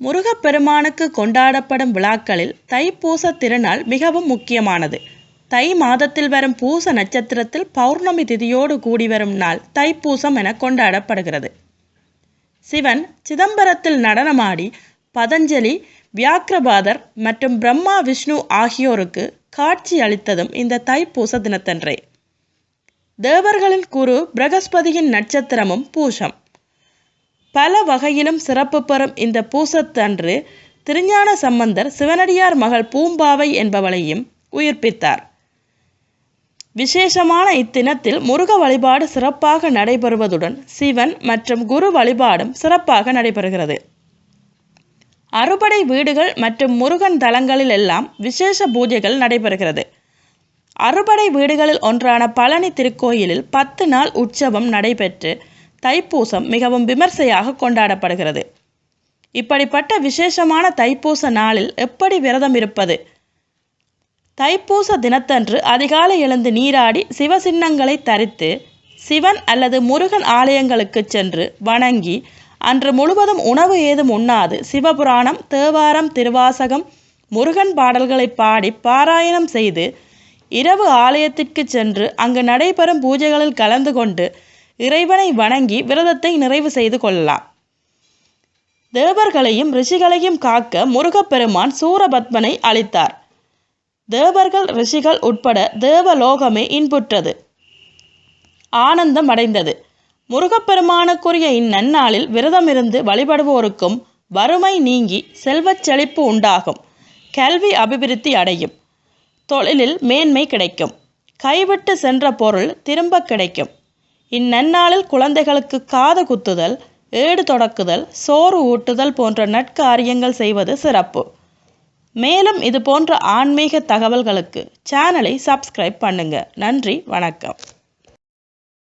முருகப்பெருமானுக்கு கொண்டாடப்படும் விழாக்களில் தைப்பூச திருநாள் மிகவும் முக்கியமானது. தை மாதத்தில் வரும் பூச நட்சத்திரத்தில் பௌர்ணமி திதியோடு கூடி வரும் நாள் தைப்பூசம் என கொண்டாடப்படுகிறது. சிவன் சிதம்பரத்தில் நடனமாடி பதஞ்சலி வியாக்கிரபாதர் மற்றும் பிரம்மா விஷ்ணு ஆகியோருக்கு காட்சி அளித்ததும் இந்த தைப்பூச தினத்தன்றே. தேவர்களின் குரு பிரகஸ்பதியின் நட்சத்திரமும் பூஷம் பல வகையிலும் சிறப்பு பெறும் இந்த பூசத்தன்று திருஞான சம்பந்தர் சிவனடியார் மகள் பூம்பாவை என்பவளையும் உயிர்ப்பித்தார். விசேஷமான இத்தினத்தில் முருக வழிபாடு சிறப்பாக நடைபெறுவதுடன் சிவன் மற்றும் குரு வழிபாடும் சிறப்பாக நடைபெறுகிறது. அறுபடை வீடுகள் மற்றும் முருகன் தலங்களில் எல்லாம் விசேஷ பூஜைகள் நடைபெறுகிறது. அறுபடை வீடுகளில் ஒன்றான பழனி திருக்கோயிலில் பத்து நாள் உற்சவம் நடைபெற்று தைப்பூசம் மிகவும் விமர்சையாக கொண்டாடப்படுகிறது. இப்படிப்பட்ட விசேஷமான தைப்பூச நாளில் எப்படி விரதம் இருப்பது? தைப்பூச தினத்தன்று அதிகாலை எழுந்து நீராடி சிவசின்னங்களை தரித்து சிவன் அல்லது முருகன் ஆலயங்களுக்கு சென்று வணங்கி அன்று முழுவதும் உணவு ஏதும் உண்ணாது சிவபுராணம் தேவாரம் திருவாசகம் முருகன் பாடல்களை பாடி பாராயணம் செய்து இரவு ஆலயத்திற்கு சென்று அங்கு நடைபெறும் பூஜைகளில் கலந்து கொண்டு இறைவனை வணங்கி விரதத்தை நிறைவு செய்து கொள்ளலாம். தேவர்களையும் ரிஷிகளையும் காக்க முருகப்பெருமான் சூரபத்மனை அளித்தார். தேவர்கள் ரிஷிகள் உட்பட தேவலோகமே இன்புற்றது. ஆனந்தம் அடைந்தது முருகப்பெருமானுக்குரிய இந்நன்னாளில் விரதமிருந்து வழிபடுவோருக்கும் வறுமை நீங்கி செல்வச் செழிப்பு உண்டாகும். கல்வி அபிவிருத்தி அடையும். தொழிலில் மேன்மை கிடைக்கும். கைவிட்டு சென்ற பொருள் திரும்ப கிடைக்கும். இந்நன்னாளில் குழந்தைகளுக்கு காது குத்துதல் ஏடு தொடக்குதல் சோறு ஊட்டுதல் போன்ற நற்காரியங்கள் செய்வது சிறப்பு. மேலும் இது போன்ற ஆன்மீக தகவல்களுக்கு சேனலை சப்ஸ்கிரைப் பண்ணுங்க. நன்றி வணக்கம்.